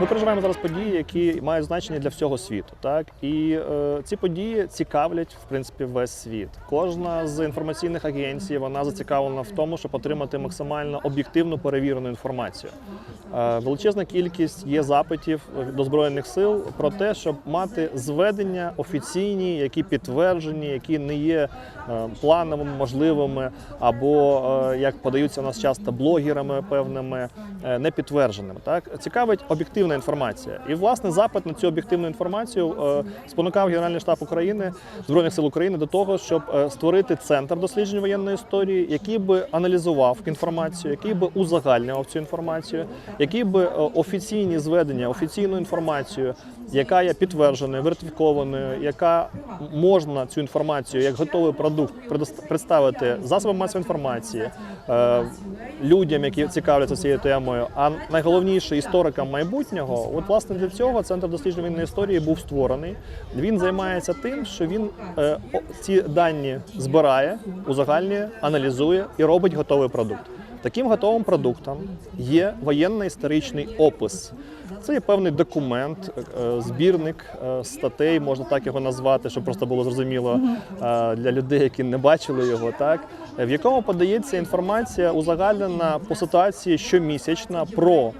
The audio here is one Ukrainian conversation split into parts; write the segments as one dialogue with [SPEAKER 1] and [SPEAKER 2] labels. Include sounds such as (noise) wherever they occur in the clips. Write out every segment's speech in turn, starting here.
[SPEAKER 1] Ми переживаємо зараз події, які мають значення для всього світу. Так і е, ці події цікавлять в принципі весь світ. Кожна з інформаційних агенцій вона зацікавлена в тому, щоб отримати максимально об'єктивну перевірену інформацію. Е, величезна кількість є запитів до збройних сил про те, щоб мати зведення офіційні, які підтверджені, які не є е, плановими, можливими, або е, як подаються у нас часто блогерами певними е, не підтвердженими. Так цікавить об'єктивна інформація, і власне запит на цю об'єктивну інформацію е, спонукав Генеральний штаб України збройних сил України до того, щоб е, створити центр досліджень воєнної історії, який би аналізував інформацію, який би узагальнював цю інформацію, який би е, офіційні зведення, офіційну інформацію, яка є підтвердженою, вертифікованою, яка можна цю інформацію як готовий продукт представити засобам масової інформації, людям, які цікавляться цією темою, а найголовніше історикам майбутнього. От власне для цього центр досліджень війни історії був створений. Він займається тим, що він е, ці дані збирає, узагальнює, аналізує і робить готовий продукт. Таким готовим продуктом є воєнно-історичний опис. Це є певний документ, е, збірник е, статей, можна так його назвати, щоб просто було зрозуміло е, для людей, які не бачили його, так в якому подається інформація узагальнена по ситуації щомісячна про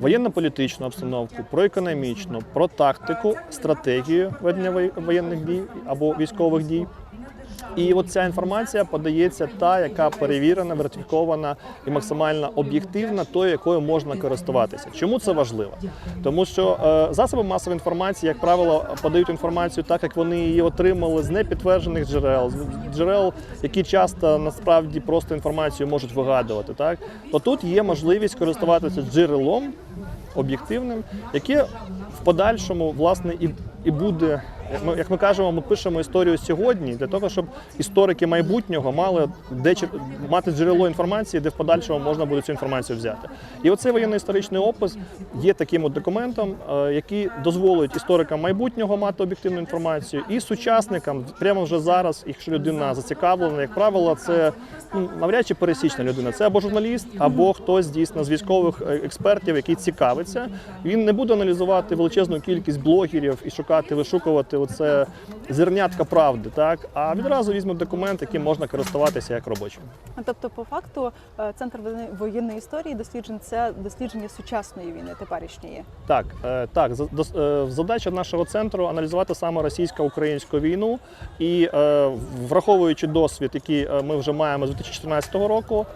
[SPEAKER 1] воєнно-політичну обстановку, про економічну, про тактику, стратегію ведення воєнних дій або військових дій. І от ця інформація подається та, яка перевірена, вертифікована і максимально об'єктивна, тою, якою можна користуватися. Чому це важливо? Тому що е, засоби масової інформації, як правило, подають інформацію так, як вони її отримали з непідтверджених джерел, з джерел, які часто насправді просто інформацію можуть вигадувати. Так то тут є можливість користуватися джерелом об'єктивним, яке в подальшому власне і, і буде. Ми, як ми кажемо, ми пишемо історію сьогодні для того, щоб історики майбутнього мали де мати джерело інформації, де в подальшому можна буде цю інформацію взяти. І оцей воєнно-історичний опис є таким от документом, е, який дозволить історикам майбутнього мати об'єктивну інформацію, і сучасникам прямо вже зараз, якщо людина зацікавлена, як правило, це ну, навряд чи пересічна людина. Це або журналіст, або хтось дійсно з військових е, експертів, який цікавиться. Він не буде аналізувати величезну кількість блогерів і шукати, вишукувати оце зернятка правди, так а відразу візьме документ, яким можна користуватися як робочим.
[SPEAKER 2] Тобто, по факту, е, центр воєнної- історії досліджень це дослідження сучасної війни, теперішньої.
[SPEAKER 1] Так, е, так, е, задача нашого центру аналізувати саме російсько-українську війну і враховуючи досвід, який ми вже маємо з 2014 року.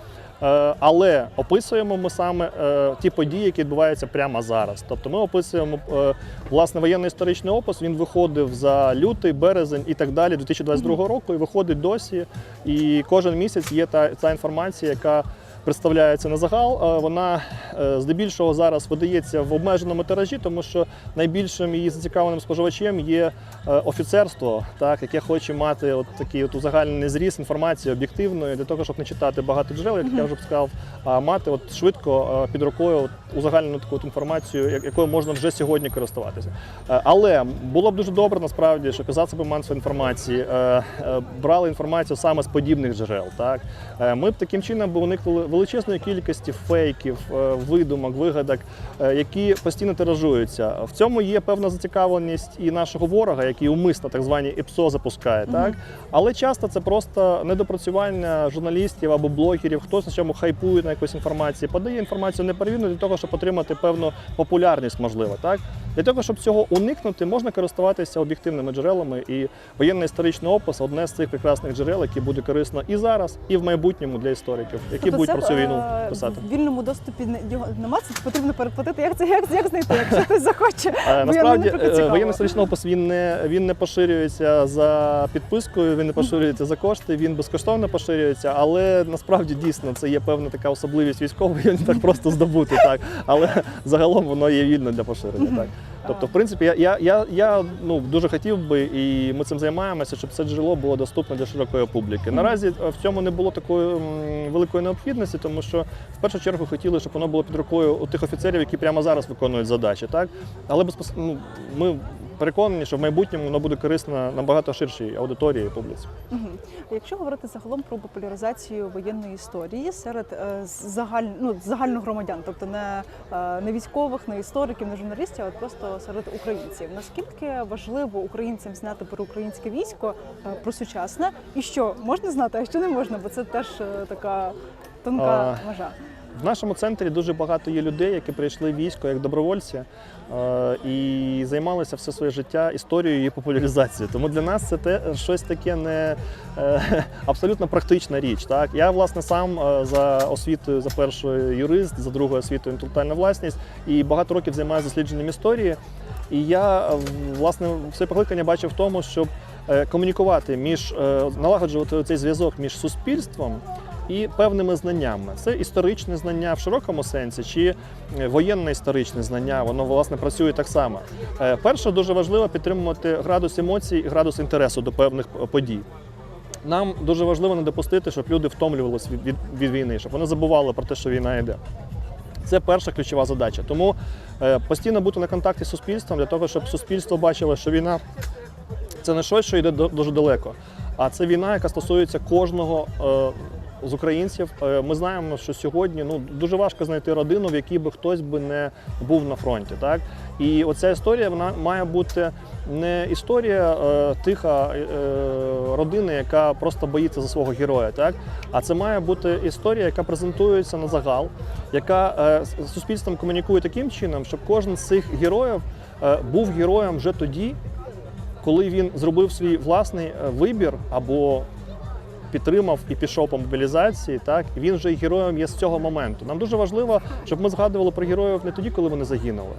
[SPEAKER 1] Е, Але описуємо ми саме е, ті події, які відбуваються прямо зараз. Тобто ми описуємо е, власне воєнно-історичний опис. Він виходив за лютий, березень і так далі 2022 року, і виходить досі. І кожен місяць є та, та інформація, яка представляється на загал. Вона е, здебільшого зараз видається в обмеженому тиражі, тому що найбільшим її зацікавленим споживачем є е, офіцерство, так яке хоче мати от такий от узагальнений зріз інформації об'єктивної для того, щоб не читати багато джерел, як я вже б сказав, а мати от швидко е, під рукою от узагальнену таку от інформацію, якою можна вже сьогодні користуватися. Але було б дуже добре насправді, щоб засоби масової інформації брали інформацію саме з подібних джерел. Так ми б таким чином би уникнули величезної кількості фейків, е, видумок, вигадок, е, які постійно тиражуються. В цьому є певна зацікавленість і нашого ворога, який умисно так звані ІПСО запускає. Так але часто це просто недопрацювання журналістів або блогерів, хтось на чому хайпує на якусь інформацію, подає інформацію неперевірно для того, щоб отримати певну популярність, можливо. Так для того, щоб цього уникнути, можна користуватися об'єктивними джерелами. І воєнно-історичний опис одне з цих прекрасних джерел, які буде корисно і зараз, і в майбутньому для істориків, які
[SPEAKER 2] Тобто
[SPEAKER 1] будуть
[SPEAKER 2] це,
[SPEAKER 1] цю війну
[SPEAKER 2] е,
[SPEAKER 1] писати.
[SPEAKER 2] В вільному доступі його нема, це потрібно переплатити. Як це як, як знайти, якщо хтось захоче?
[SPEAKER 1] Е, Насправді е, воєнно-історичний опис він не він не поширюється за підпискою, він не поширюється за кошти, він безкоштовно поширюється, але насправді дійсно це є певна така особливість військової, його не так просто здобути, так але загалом воно є вільно для поширення. Так. Тобто, в принципі, я, я, я, я ну, дуже хотів би, і ми цим займаємося, щоб це джерело було доступне для широкої публіки. Наразі е, в цьому не було такої великої необхідності, тому що в першу чергу хотіли, щоб воно було під рукою у тих офіцерів, які прямо зараз виконують задачі. Так? Але безпос... ну, ми переконані, що в майбутньому воно буде корисно набагато ширшій аудиторії і публіці.
[SPEAKER 2] Мгм. Якщо говорити загалом про популяризацію воєнної історії серед е, загаль... ну, загальногромадян, тобто не, е, не військових, не істориків, не журналістів, а просто серед українців, наскільки важливо українцям знати про українське військо, е, про сучасне, і що можна знати, а що не можна, бо це теж е, така тонка
[SPEAKER 1] А,
[SPEAKER 2] межа.
[SPEAKER 1] В нашому центрі дуже багато є людей, які прийшли в військо як добровольці і займалися все своє життя історією і популяризацією. Тому для нас це те щось таке не е, (laughs) абсолютно практична річ. Так я власне сам е, за освітою за першою юрист, за другою освітою інтелектуальна власність і багато років займаюся дослідженням історії. І я власне все покликання бачив в тому, щоб е, комунікувати між налагоджувати цей зв'язок між суспільством і певними знаннями. Це історичне знання в широкому сенсі, чи е, воєнне історичне знання, воно власне працює так само. Е, Перше, дуже важливо підтримувати градус емоцій, і градус інтересу до певних подій. Нам дуже важливо не допустити, щоб люди втомлювалися від, від, від війни, щоб вони забували про те, що війна йде. Це перша ключова задача. Тому е, постійно бути на контакті з суспільством для того, щоб суспільство бачило, що війна це не щось, що йде дуже далеко, а це війна, яка стосується кожного з українців. Е, Ми знаємо, що сьогодні ну дуже важко знайти родину, в якій би хтось би не був на фронті. Так і оця історія вона має бути не історія е, тиха е, родини, яка просто боїться за свого героя, так а це має бути історія, яка презентується на загал, яка е, з суспільством комунікує таким чином, щоб кожен з цих героїв е, був героєм вже тоді, коли він зробив свій власний е, вибір або підтримав і пішов по мобілізації, так він вже і героєм є з цього моменту. Нам дуже важливо, щоб ми згадували про героїв не тоді, коли вони загинули,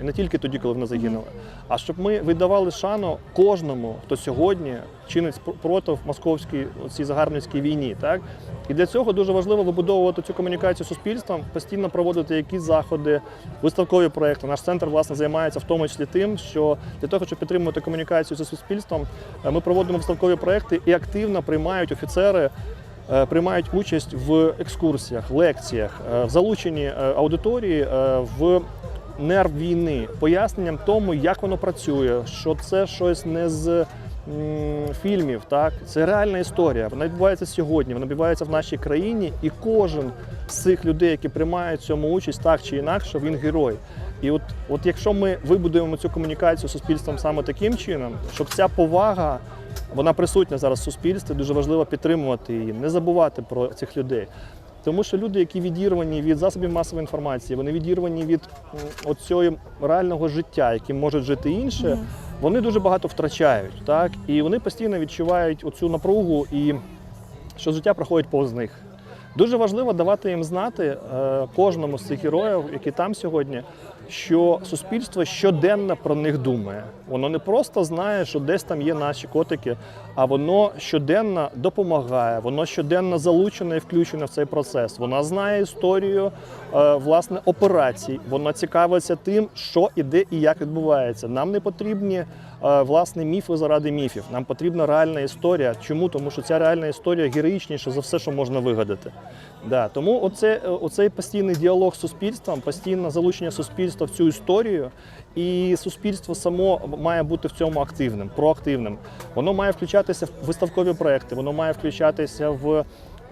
[SPEAKER 1] і не тільки тоді, коли вони загинули, а щоб ми віддавали шану кожному, хто сьогодні чинить спр- проти московській цій загарбницькій війні. Так і для цього дуже важливо вибудовувати цю комунікацію з суспільством, постійно проводити якісь заходи, виставкові проекти. Наш центр власне займається в тому числі тим, що для того, щоб підтримувати комунікацію зі суспільством, е, ми проводимо виставкові проекти і активно приймають офіцери. е, Приймають участь в екскурсіях, лекціях, е, в залученні аудиторії в нерв війни, поясненням тому, як воно працює, що це щось не з фільмів, так це реальна історія. Вона відбувається сьогодні, вона відбувається в нашій країні, і кожен з цих людей, які приймають в цьому участь, так чи інакше, він герой. І от, от якщо ми вибудуємо цю комунікацію з суспільством саме таким чином, щоб ця повага вона присутня зараз в суспільстві, дуже важливо підтримувати її, не забувати про цих людей. Тому що люди, які відірвані від засобів масової інформації, вони відірвані від оцього реального життя, яким можуть жити інші, вони дуже багато втрачають, так і вони постійно відчувають оцю напругу і що життя проходить повз них. Дуже важливо давати їм знати е, кожному з цих героїв, які там сьогодні, що суспільство щоденно про них думає. Воно не просто знає, що десь там є наші котики, а воно щоденно допомагає, воно щоденно залучене і включене в цей процес. Вона знає історію е, власне операцій. Вона цікавиться тим, що і де і як відбувається. Нам не потрібні е, власне міфи заради міфів. Нам потрібна реальна історія. Чому? Тому що ця реальна історія героїчніша за все, що можна вигадати. Да, тому оце, е, оцей постійний діалог з суспільством, постійне залучення суспільства в цю історію, і суспільство само має бути в цьому активним, проактивним. Воно має включатися в виставкові проекти, воно має включатися в.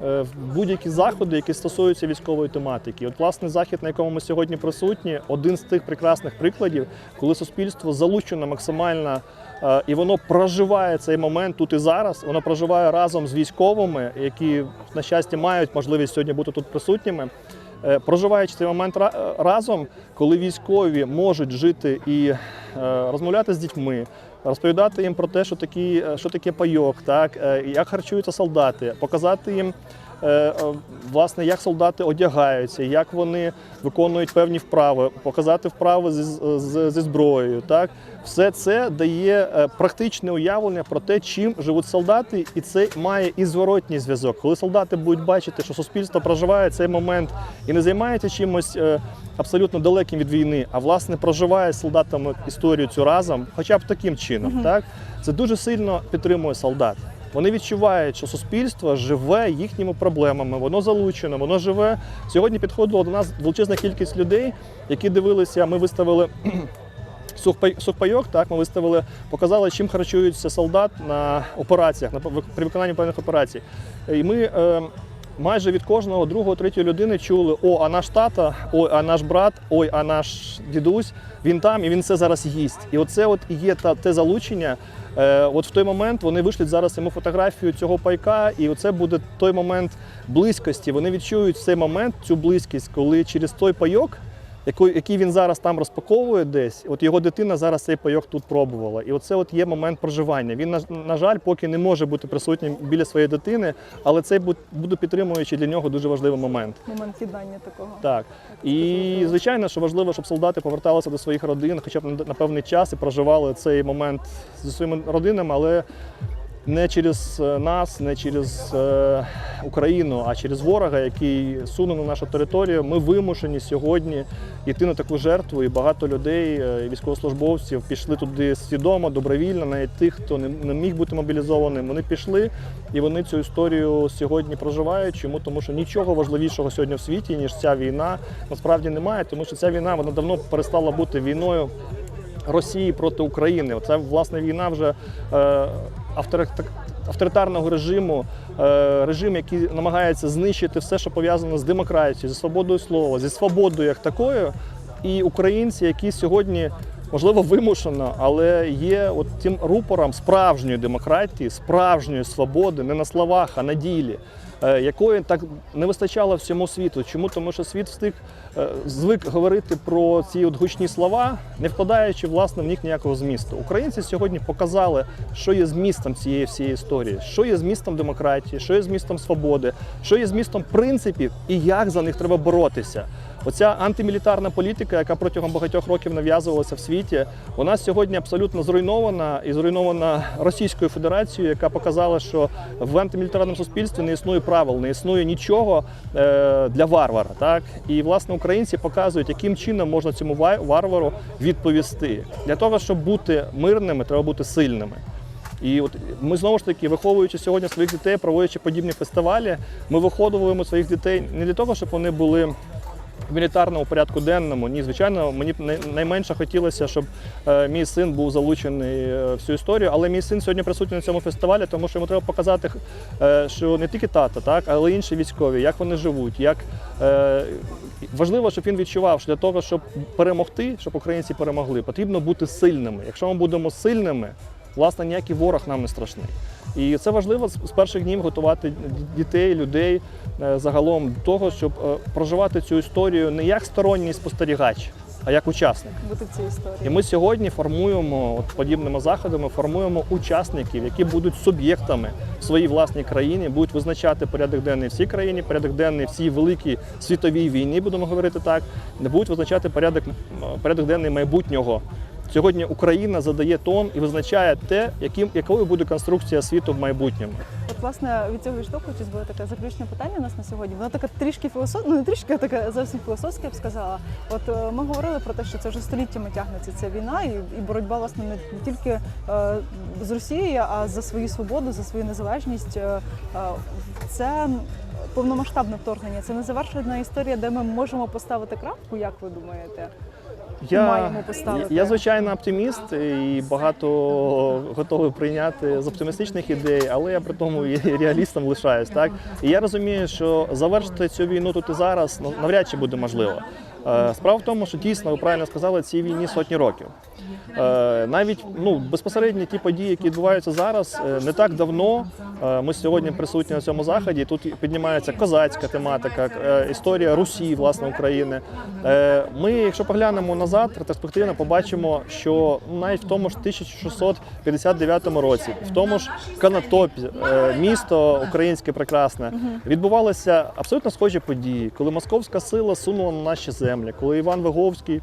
[SPEAKER 1] е, будь-які заходи, які стосуються військової тематики. От власне захід, на якому ми сьогодні присутні, один з тих прекрасних прикладів, коли суспільство залучено максимально і воно проживає цей момент тут і зараз. Воно проживає разом з військовими, які на щастя мають можливість сьогодні бути тут присутніми. Е, Проживаючи цей момент е, разом, коли військові можуть жити і е, розмовляти з дітьми, розповідати їм про те, що такі, е, що таке пайок, так е, як харчуються солдати, показати їм. Е, е, Власне, як солдати одягаються, як вони виконують певні вправи, показати вправи зі, з- зі зброєю. Так, все це дає е, практичне уявлення про те, чим живуть солдати, і це має і зворотній зв'язок. Коли солдати будуть бачити, що суспільство проживає цей момент і не займається чимось абсолютно далеким від війни, а власне проживає з солдатами історію цю разом, хоча б таким чином, так це дуже сильно підтримує солдат. Вони відчувають, що суспільство живе їхніми проблемами, воно залучено, воно живе. Сьогодні підходило до нас величезна кількість людей, які дивилися. Ми виставили (clears throat) сухпай- сухпайок. Так, ми виставили, показали, чим харчується солдат на операціях, на при виконанні певних операцій. І ми е, майже від кожного другого, третьої людини чули: о, а наш тата, ой, а наш брат, ой, а наш дідусь, він там і він це зараз їсть. І оце от і є та, те залучення. Е, от в той момент вони вишлють зараз йому фотографію цього пайка, і оце буде той момент близькості. Вони відчують цей момент, цю близькість, коли через той пайок, який, він зараз там розпаковує десь, от його дитина зараз цей пайок тут пробувала. І оце от є момент проживання. Він, на, жаль, поки не може бути присутнім біля своєї дитини, але це бу- буде підтримуючи для нього дуже важливий момент.
[SPEAKER 2] Момент єднання такого.
[SPEAKER 1] Так. І звичайно, що важливо, щоб солдати поверталися до своїх родин, хоча б на на певний час і проживали цей момент зі своїми родинами, але не через е, нас, не через е, Україну, а через ворога, який суне на нашу територію. Ми вимушені сьогодні йти на таку жертву, і багато людей, е, військовослужбовців, пішли туди свідомо, добровільно, навіть тих, хто не, міг бути мобілізованим. Вони пішли і вони цю історію сьогодні проживають. Чому? Тому що нічого важливішого сьогодні в світі, ніж ця війна, насправді немає, тому що ця війна вона давно перестала бути війною. Росії проти України. Це власне війна вже е, авторитарного режиму, е, режим, який намагається знищити все, що пов'язано з демократією, зі свободою слова, зі свободою як такою. І українці, які сьогодні, можливо, вимушено, але є от тим рупором справжньої демократії, справжньої свободи, не на словах, а на ділі. е, Якої так не вистачало всьому світу. Чому? Тому що світ встиг е, звик говорити про ці от гучні слова, не вкладаючи власне в них ніякого змісту. Українці сьогодні показали, що є змістом цієї всієї історії, що є змістом демократії, що є змістом свободи, що є змістом принципів і як за них треба боротися. Оця антимілітарна політика, яка протягом багатьох років нав'язувалася в світі, вона сьогодні абсолютно зруйнована і зруйнована Російською Федерацією, яка показала, що в антимілітарному суспільстві не існує правил, не існує нічого е, для варвара. Так і власне українці показують, яким чином можна цьому варвару відповісти. Для того, щоб бути мирними, треба бути сильними. І от ми знову ж таки, виховуючи сьогодні своїх дітей, проводячи подібні фестивалі, ми виховуємо своїх дітей не для того, щоб вони були в мілітарному порядку денному. Ні, звичайно, мені найменше хотілося, щоб е, мій син був залучений е, в цю історію, але мій син сьогодні присутній на цьому фестивалі, тому що йому треба показати, е, що не тільки тата, так, але й інші військові, як вони живуть, як важливо, щоб він відчував, що для того, щоб перемогти, щоб українці перемогли, потрібно бути сильними. Якщо ми будемо сильними, власне, ніякий ворог нам не страшний. І це важливо з перших днів готувати дітей, людей е, загалом до того, щоб е, проживати цю історію не як сторонній спостерігач, а як учасник.
[SPEAKER 2] Бути в цій історії.
[SPEAKER 1] І ми сьогодні формуємо от подібними заходами, формуємо учасників, які будуть суб'єктами в своїй власній країні, будуть визначати порядок денний всій країні, порядок денний всій великій світовій війні, будемо говорити так, не будуть визначати порядок, порядок денний майбутнього. Сьогодні Україна задає тон і визначає те, яким якою буде конструкція світу в майбутньому.
[SPEAKER 2] От, власне, від цього відштовхуючись, було таке заключне питання у нас на сьогодні. Воно таке трішки філософське, ну не трішки, а таке зовсім філософське, я б сказала. От е, ми говорили про те, що це вже століттями тягнеться ця війна, і, і боротьба власне не, не тільки е, з Росією, а за свою свободу, за свою незалежність. Е, е, це повномасштабне вторгнення. Це не завершена історія, де ми можемо поставити крапку. Як ви думаєте? Маємо поставити.
[SPEAKER 1] Я, звичайно, оптиміст і багато готовий прийняти з оптимістичних ідей, але я при тому і реалістом лишаюсь. Так і я розумію, що завершити цю війну тут і зараз ну, навряд чи буде можливо. Е, Справа в тому, що дійсно ви правильно сказали, цій війні сотні років. Е, Навіть ну безпосередньо ті події, які відбуваються зараз, е, не так давно. е, Ми сьогодні присутні на цьому заході. Тут піднімається козацька тематика, історія Русі, власне, України. Ми, якщо поглянемо назад, ретроспективно побачимо, що навіть в тому ж 1659 році, в тому ж Канатопі, місто українське прекрасне, відбувалися абсолютно схожі події, коли московська сила сунула на наші землі, коли Іван Виговський.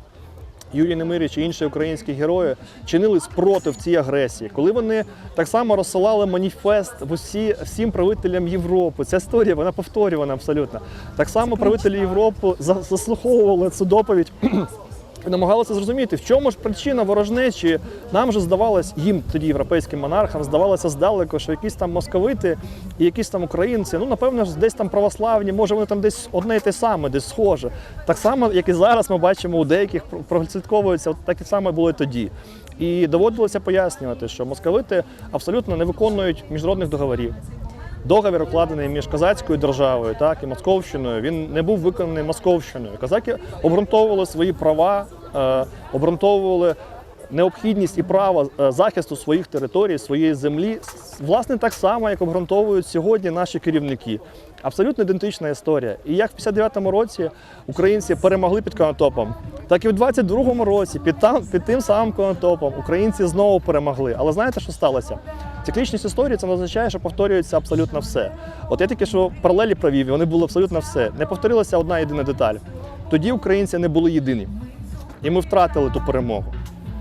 [SPEAKER 1] Юрій Немирич і інші українські герої чинили спротив цій агресії, коли вони так само розсилали маніфест в усі всім правителям Європи. Ця історія вона повторювана абсолютно. Так само правителі Європи за- заслуховували цю доповідь і намагалися зрозуміти, в чому ж причина ворожнечі. Нам же здавалось, їм тоді європейським монархам здавалося здалеку, що якісь там московити і якісь там українці, ну напевно десь там православні, може вони там десь одне і те саме, десь схоже. Так само, як і зараз ми бачимо у деяких про- прослідковується, так і саме було і тоді. І доводилося пояснювати, що московити абсолютно не виконують міжнародних договорів. Договір укладений між казацькою державою так, і Московщиною. Він не був виконаний Московщиною. Казаки обґрунтовували свої права, е, обґрунтовували необхідність і право е, захисту своїх територій, своєї землі, власне, так само, як обґрунтовують сьогодні наші керівники. Абсолютно ідентична історія. І як в 59-му році українці перемогли під Конотопом, так і в 22-му році під, там, під тим самим Конотопом українці знову перемогли. Але знаєте, що сталося? Циклічність історії це не означає, що повторюється абсолютно все. От я тільки що паралелі провів, і вони були абсолютно все. Не повторилася одна єдина деталь. Тоді українці не були єдині, і ми втратили ту перемогу.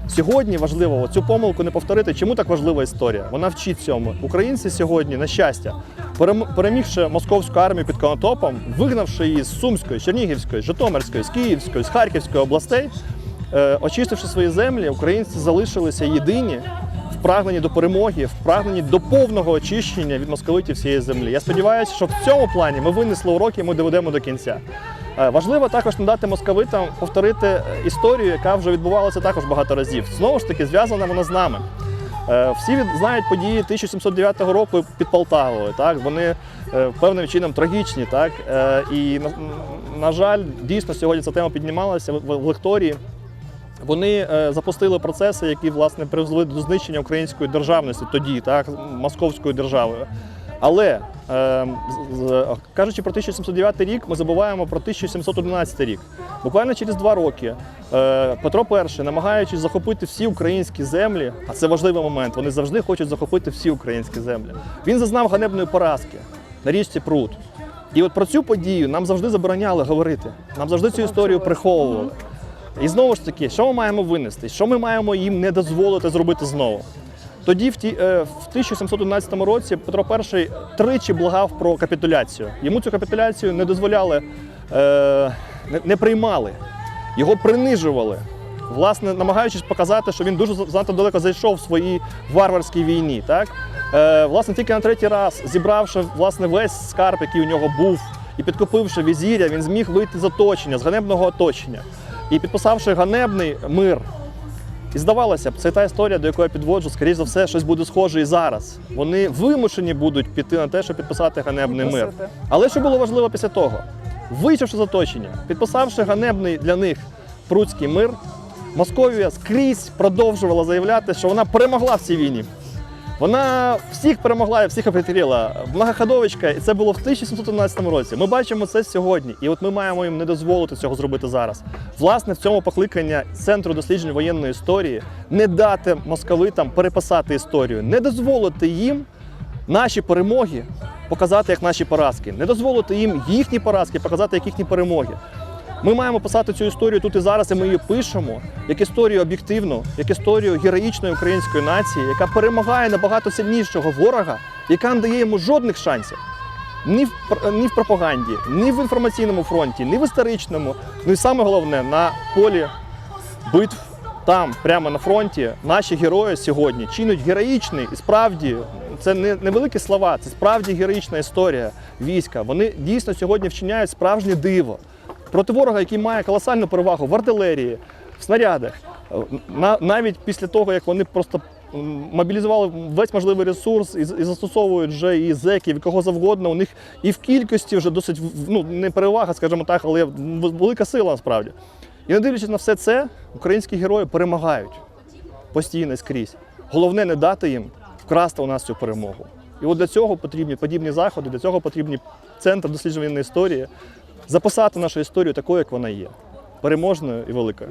[SPEAKER 1] Сьогодні важливо цю помилку не повторити. Чому так важлива історія? Вона вчить цьому. Українці сьогодні, на щастя, перем- перемігши московську армію під Конотопом, вигнавши її з Сумської, Чернігівської, Житомирської, з Київської, з Харківської областей, е, очистивши свої землі, українці залишилися єдині в прагненні до перемоги, в прагненні до повного очищення від московитів всієї землі. Я сподіваюся, що в цьому плані ми винесли уроки, і ми доведемо до кінця. Е, Важливо також не дати московитам повторити е, історію, яка вже відбувалася також багато разів. Знову ж таки, зв'язана вона з нами. Е, Всі знають події 1709 року під Полтавою. Так? Вони певним чином трагічні. Так? І, на, жаль, дійсно сьогодні ця тема піднімалася в, лекторії. Вони запустили процеси, які власне призвели до знищення української державності тоді, так, московською державою. Але е, з- з- кажучи про 1709 рік, ми забуваємо про 1711 рік. Буквально через два роки е, Петро І, намагаючись захопити всі українські землі, а це важливий момент, вони завжди хочуть захопити всі українські землі. Він зазнав ганебної поразки на річці Прут. І от про цю подію нам завжди забороняли говорити. Нам завжди цю історію приховували. І знову ж таки, що ми маємо винести? Що ми маємо їм не дозволити зробити знову? Тоді, в, ті, е, в 1711 році, Петро І тричі благав про капітуляцію. Йому цю капітуляцію не дозволяли, е, не, не приймали, його принижували. Власне, намагаючись показати, що він дуже занадто далеко зайшов в своїй варварській війні. Так? Е, власне, тільки на третій раз, зібравши власне, весь скарб, який у нього був, і підкупивши візіря, він зміг вийти з оточення, з ганебного оточення. І підписавши ганебний мир, і здавалося б, це та історія, до якої я підводжу, скоріш за все, щось буде схоже і зараз. Вони вимушені будуть піти на те, щоб підписати ганебний мир. Але що було важливо після того? Вийшовши з оточення, підписавши ганебний для них пруцький мир, Московія скрізь продовжувала заявляти, що вона перемогла в цій війні. Вона всіх перемогла всіх обітріла. Многоходовочка, і це було в 1711 році. Ми бачимо це сьогодні, і от ми маємо їм не дозволити цього зробити зараз. Власне, в цьому покликання Центру досліджень воєнної історії не дати московитам переписати історію, не дозволити їм наші перемоги показати як наші поразки, не дозволити їм їхні поразки показати як їхні перемоги. Ми маємо писати цю історію тут і зараз, і ми її пишемо як історію об'єктивну, як історію героїчної української нації, яка перемагає набагато сильнішого ворога, яка не дає йому жодних шансів. Ні в, ні в пропаганді, ні в інформаційному фронті, ні в історичному. Ну і саме головне на полі битв там, прямо на фронті, наші герої сьогодні чинять героїчний і справді це не невеликі слова, це справді героїчна історія війська. Вони дійсно сьогодні вчиняють справжнє диво проти ворога, який має колосальну перевагу в артилерії, в снарядах. Е, навіть після того, як вони просто мобілізували весь можливий ресурс і, застосовують вже і зеків, і кого завгодно, у них і в кількості вже досить ну, не перевага, скажімо так, але велика сила насправді. І не дивлячись на все це, українські герої перемагають постійно скрізь. Головне не дати їм вкрасти у нас цю перемогу. І от для цього потрібні подібні заходи, для цього потрібні центр дослідження історії, записати нашу історію такою, як вона є, переможною і великою.